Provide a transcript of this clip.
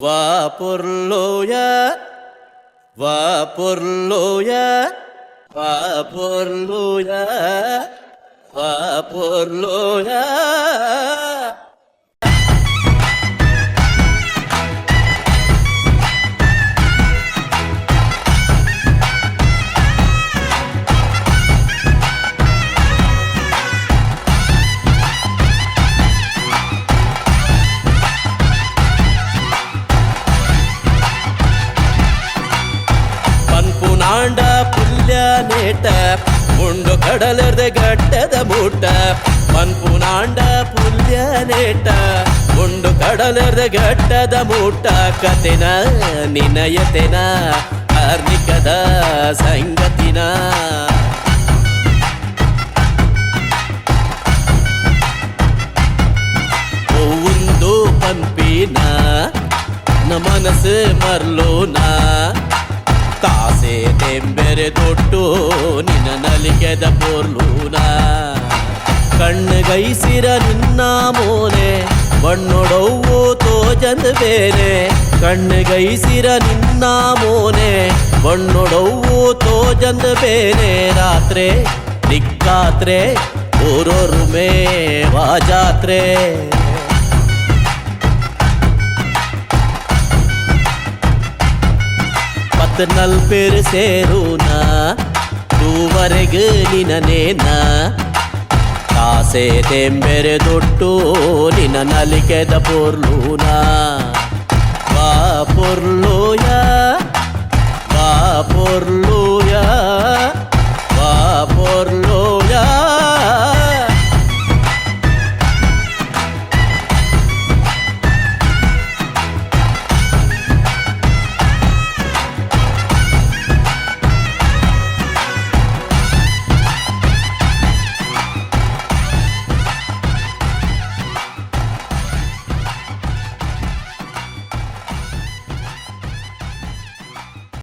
Vaporloya, vaporloya, vaporloya, vaporloya. ಪುಲ್ಯ ನೇಟ ಮುಂಡು ಕಡಲದ ಗಟ್ಟದ ಮೂಟ ಪನ್ಪುನಾಂಡ ಪುಲ್ಯ ನೇಟ ಮುಂಡು ಕಡಲದ ಗಟ್ಟದ ಮೂಟ ಕತೆನ ನಿನಯತೆನ ಕಾರ್ಮಿಕದ ಸಂಗತಿನ ಒಂದು ಪಂಪಿನ ನ ಮನಸ್ಸು ಮರ್ಲೋನ ಕಾಸೆ ತೆಂಬೆರೆದೊಟ್ಟು ನಿನ್ನ ನಲಿಕೆದ ಪೋರ್ಲೂನ. ಕಣ್ಣಗೈಸಿರ ನಿನ್ನ ಮೋನೆ ಬಣ್ಣೊಡವು ತೋಜಂದ ಬೇರೆ ಕಣ್ಣಗೈಸಿರ ನಿನ್ನ ಮೋನೆ ಬಣ್ಣೊಡವು ತೋಜಂದ ಬೇರೆ ರಾತ್ರೆ, ದಿಕ್ಕಾತ್ರೆ ವಾ ವಾಜಾತ್ರೆ. நல் பெரு சேருனா தூவரகு நினநேனா காசே தெம்பெரு தொட்டு நின நலிகெத பொருளூனா வா பொருளோயா வா பொருளோ